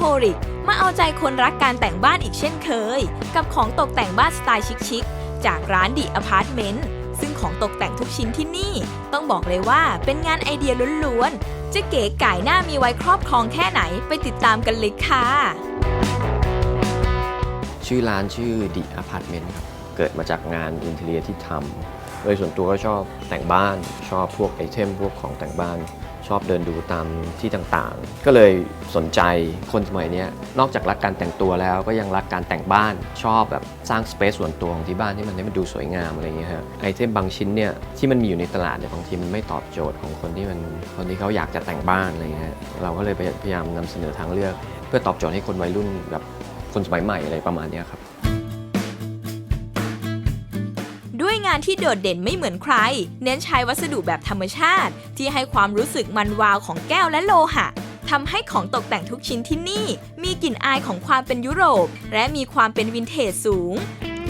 ชิคอโฮริกมาเอาใจคนรักการแต่งบ้านอีกเช่นเคย กับของตกแต่งบ้านสไตล์ชิคๆ จากร้านดิอพาร์ตเมนต์ซึ่งของตกแต่งทุกชิ้นที่นี่ ต้องบอกเลยว่าเป็นงานไอเดียล้วนๆ จะเก๋ไก่หน้ามีไว้ครอบครองแค่ไหนไปติดตามกันเลยค่ะ ชื่อร้านชื่อ The Apartment ครับ เกิดมาจากงานอินเทเรียที่ทำโดยส่วนตัวก็ชอบแต่งบ้านชอบพวกไอเทมพวกของแต่งบ้าน ชอบเดินดูตามที่ต่างๆ ก็เลยสนใจคนสมัยนี้นอกจากรักการแต่งตัวแล้วก็ยังรักการแต่งบ้านชอบแบบสร้างสเปซส่วนตัวของที่บ้านที่มันให้มันดูสวยงามอะไรเงี้ยฮะไอเทมบางชิ้นเนี่ยที่มันมีอยู่ในตลาดเนี่ยบางทีมันไม่ตอบโจทย์ของคนที่มันคนที่เขาอยากจะแต่งบ้านอะไรเงี้ยเราก็เลยพยายามนำเสนอทางเลือก เพื่อตอบโจทย์ให้คนวัยรุ่นแบบคนสมัยใหม่อะไรประมาณเนี้ยครับานที่โดดเด่นไม่เหมือนใคร เน้นใช้วัสดุแบบธรรมชาติ ที่ให้ความรู้สึกมันวาวของแก้วและโลหะทำให้ของตกแต่งทุกชิ้นที่นี่ มีกลิ่นอายของความเป็นยุโรป และมีความเป็นวินเทจสูง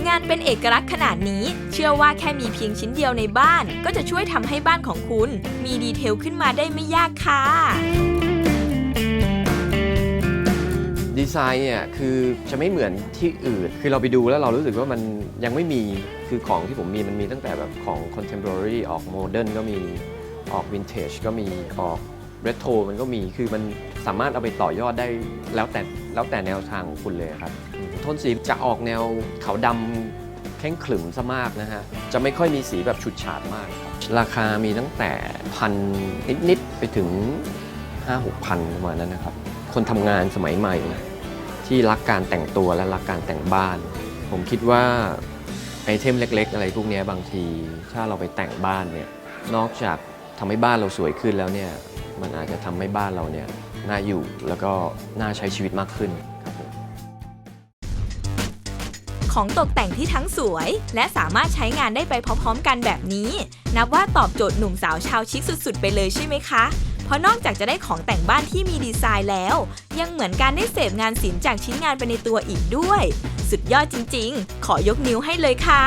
งานเป็นเอกลักษณ์ขนาดนี้ เชื่อว่าแค่มีเพียงชิ้นเดียวในบ้าน ก็จะช่วยทำให้บ้านของคุณ มีดีเทลขึ้นมาได้ไม่ยากค่ะ ดีไซน์เนี่ยคือจะไม่เหมือนที่อื่น คือเราไปดูแล้วเรารู้สึกว่ามันยังไม่มีคือของที่ผมมีมันมีตั้งแต่แบบของ contemporary ออกโมเดิร์นก็มีออกวินเทจก็มีออกเรโทรมันก็มีคือมันสามารถเอาไปต่อยอดได้แล้วแต่แล้วแต่แนวทางของคุณเลยครับโทนสีจะออกแนวขาวดำแข็งขรึมซะมากนะฮะ จะไม่ค่อยมีสีแบบฉูดฉาดมากครับราคามีตั้งแต่พันนิด ๆ ไปถึง 5 6พันประมาณนั้นนะครับ คนทำงานสมัยใหม่นะ ที่รักการแต่งตัวและรักการแต่งบ้าน ผมคิดว่าไอเทมเล็ก ๆ อะไรพวกนี้บางที ถ้าเราไปแต่งบ้านเนี่ยนอกจากทำให้บ้านเราสวยขึ้นแล้วเนี่ยมันอาจจะทำให้บ้านเราเนี่ยน่าอยู่แล้วก็น่าใช้ชีวิตมากขึ้นครับผม ของตกแต่งที่ทั้งสวย และสามารถใช้งานได้ไปพร้อมๆกันแบบนี้ นับว่าตอบโจทย์หนุ่มสาวชาวชิคสุดๆ ไปเลยใช่ไหมคะ ราะนอกจากจะได้ของแต่งบ้านที่มีดีไซน์แล้ว ยังเหมือนการได้เสพงานศิลป์จากชิ้นงานไปในตัวอีกด้วย สุดยอดจริงๆ ขอยกนิ้วให้เลยค่ะ